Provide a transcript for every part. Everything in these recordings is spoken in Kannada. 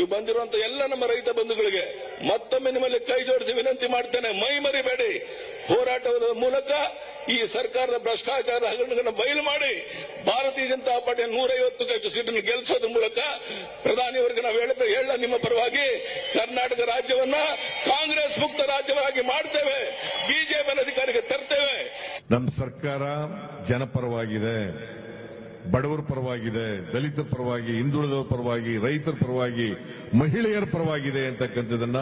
ನೀವು ಬಂದಿರುವಂತ ಎಲ್ಲ ನಮ್ಮ ರೈತ ಬಂಧುಗಳಿಗೆ ಮತ್ತೊಮ್ಮೆ ನಿಮ್ಮಲ್ಲಿ ಕೈ ಜೋಡಿಸಿ ವಿನಂತಿ ಮಾಡ್ತೇನೆ, ಮೈ ಮರಿಬೇಡಿ. ಹೋರಾಟದ ಮೂಲಕ ಈ ಸರ್ಕಾರದ ಭ್ರಷ್ಟಾಚಾರ ಹಗರಣಗಳನ್ನು ಬಯಲು ಮಾಡಿ, ಭಾರತೀಯ ಜನತಾ ಪಾರ್ಟಿ ನೂರೈವತ್ತು ಹೆಚ್ಚು ಸೀಟನ್ನು ಗೆಲ್ಲಿಸೋದ್ರ ಮೂಲಕ ಪ್ರಧಾನಿಯವರಿಗೆ ನಾವು ಹೇಳ ಹೇಳ ನಿಮ್ಮ ಪರವಾಗಿ, ಕರ್ನಾಟಕ ರಾಜ್ಯವನ್ನ ಕಾಂಗ್ರೆಸ್ ಮುಕ್ತ ರಾಜ್ಯವಾಗಿ ಮಾಡ್ತೇವೆ, ಬಿಜೆಪಿ ಅಧಿಕಾರಿಗೆ ತರ್ತೇವೆ. ನಮ್ಮ ಸರ್ಕಾರ ಜನಪರವಾಗಿದೆ. ಬಡವರ ಪರವಾಗಿದೆ, ದಲಿತರ ಪರವಾಗಿ ಹಿಂದುಳಿದವರ ಪರವಾಗಿ, ರೈತರ ಪರವಾಗಿ, ಮಹಿಳೆಯರ ಪರವಾಗಿದೆ ಅಂತಕ್ಕಂಥದನ್ನ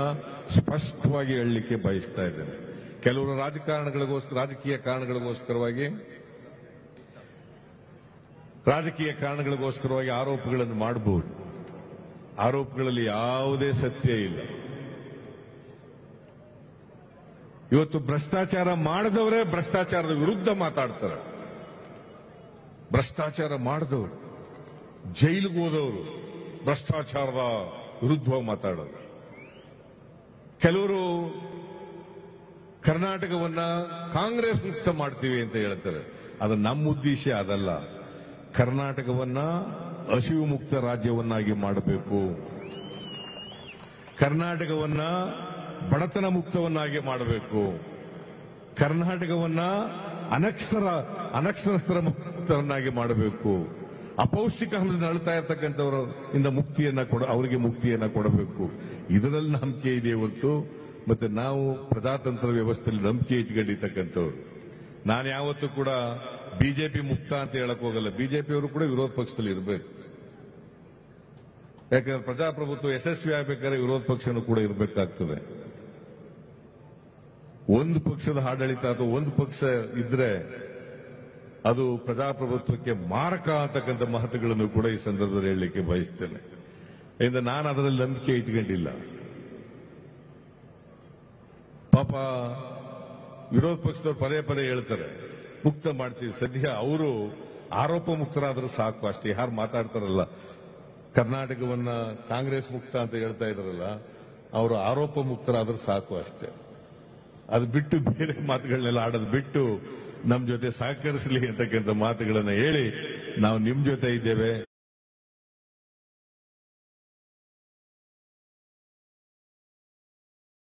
ಸ್ಪಷ್ಟವಾಗಿ ಹೇಳಲಿಕ್ಕೆ ಬಯಸ್ತಾ ಇದ್ದೇನೆ. ಕೆಲವರು ರಾಜಕಾರಣಗಳಿಗೋಸ್ಕರ, ರಾಜಕೀಯ ಕಾರಣಗಳಿಗೋಸ್ಕರವಾಗಿ ರಾಜಕೀಯ ಕಾರಣಗಳಿಗೋಸ್ಕರವಾಗಿ ಆರೋಪಗಳನ್ನು ಮಾಡಬಹುದು. ಆರೋಪಗಳಲ್ಲಿ ಯಾವುದೇ ಸತ್ಯ ಇಲ್ಲ. ಇವತ್ತು ಭ್ರಷ್ಟಾಚಾರ ಮಾಡದವರೇ ಭ್ರಷ್ಟಾಚಾರದ ವಿರುದ್ಧ ಮಾತಾಡ್ತಾರೆ. ಭ್ರಷ್ಟಾಚಾರ ಮಾಡಿದವರು, ಜೈಲಿಗೆ ಹೋದವರು ಭ್ರಷ್ಟಾಚಾರದ ವಿರುದ್ಧವಾಗಿ ಮಾತಾಡೋದು. ಕೆಲವರು ಕರ್ನಾಟಕವನ್ನ ಕಾಂಗ್ರೆಸ್ ಮುಕ್ತ ಮಾಡ್ತೀವಿ ಅಂತ ಹೇಳ್ತಾರೆ. ಅದು ನಮ್ಮ ಉದ್ದೇಶ ಅದಲ್ಲ. ಕರ್ನಾಟಕವನ್ನ ಹಸಿವು ಮುಕ್ತ ರಾಜ್ಯವನ್ನಾಗಿ ಮಾಡಬೇಕು. ಕರ್ನಾಟಕವನ್ನ ಬಡತನ ಮುಕ್ತವನ್ನಾಗಿ ಮಾಡಬೇಕು. ಕರ್ನಾಟಕವನ್ನ ಅನಕ್ಷರ ಅನಕ್ಷರಸ್ಥರ ಮುಕ್ತರನ್ನಾಗಿ ಮಾಡಬೇಕು. ಅಪೌಷ್ಟಿಕಾಂಶದಿಂದ ಅಳ್ತಾ ಇರ್ತಕ್ಕಂಥವರ ಇಂದ ಮುಕ್ತಿಯನ್ನ ಕೊಡ, ಅವರಿಗೆ ಮುಕ್ತಿಯನ್ನ ಕೊಡಬೇಕು. ಇದರಲ್ಲಿ ನಂಬಿಕೆ ಇದೆ ಹೊರತು, ಮತ್ತೆ ನಾವು ಪ್ರಜಾತಂತ್ರ ವ್ಯವಸ್ಥೆಯಲ್ಲಿ ನಂಬಿಕೆ ಇಟ್ಕೊಂಡಿರ್ತಕ್ಕಂಥವ್ರು. ನಾನು ಯಾವತ್ತೂ ಕೂಡ ಬಿಜೆಪಿ ಮುಕ್ತ ಅಂತ ಹೇಳಕ್ ಹೋಗಲ್ಲ. ಬಿಜೆಪಿ ಅವರು ಕೂಡ ವಿರೋಧ ಪಕ್ಷದಲ್ಲಿ ಇರಬೇಕು. ಯಾಕಂದ್ರೆ ಪ್ರಜಾಪ್ರಭುತ್ವ ಯಶಸ್ವಿ ಆಗ್ಬೇಕಾದ್ರೆ ವಿರೋಧ ಪಕ್ಷನೂ ಕೂಡ ಇರಬೇಕಾಗ್ತದೆ. ಒಂದು ಪಕ್ಷದ ಆಡಳಿತ ಅಥವಾ ಒಂದು ಪಕ್ಷ ಇದ್ರೆ ಅದು ಪ್ರಜಾಪ್ರಭುತ್ವಕ್ಕೆ ಮಾರಕ ಅಂತಕ್ಕಂಥ ಮಹತ್ವಗಳನ್ನು ಕೂಡ ಈ ಸಂದರ್ಭದಲ್ಲಿ ಹೇಳಲಿಕ್ಕೆ ಬಯಸ್ತೇನೆ. ಇಂದ ನಾನು ಅದರಲ್ಲಿ ನಂಬಿಕೆ ಇಟ್ಕೊಂಡಿಲ್ಲ. ಪಾಪ ವಿರೋಧ ಪಕ್ಷದವ್ರು ಪದೇ ಪದೇ ಹೇಳ್ತಾರೆ, ಮುಕ್ತ ಮಾಡ್ತೀವಿ. ಸದ್ಯ ಅವರು ಆರೋಪ ಮುಕ್ತರಾದ್ರೆ ಸಾಕು, ಅಷ್ಟೇ ಯಾರು ಮಾತಾಡ್ತಾರಲ್ಲ. ಕರ್ನಾಟಕವನ್ನ ಕಾಂಗ್ರೆಸ್ ಮುಕ್ತ ಅಂತ ಹೇಳ್ತಾ ಇದಾರಲ್ಲ, ಅವರು ಆರೋಪ ಮುಕ್ತರಾದ್ರೆ ಸಾಕು ಅಷ್ಟೇ. ಅದು ಬಿಟ್ಟು ಬೇರೆ ಮಾತುಗಳನ್ನೆಲ್ಲ ಆಡೋದು ಬಿಟ್ಟು ನಮ್ಮ ಜೊತೆ ಸಹಕರಿಸಲಿ ಅಂತಕ್ಕಂಥ ಮಾತುಗಳನ್ನು ಹೇಳಿ ನಾವು ನಿಮ್ ಜೊತೆ ಇದ್ದೇವೆ.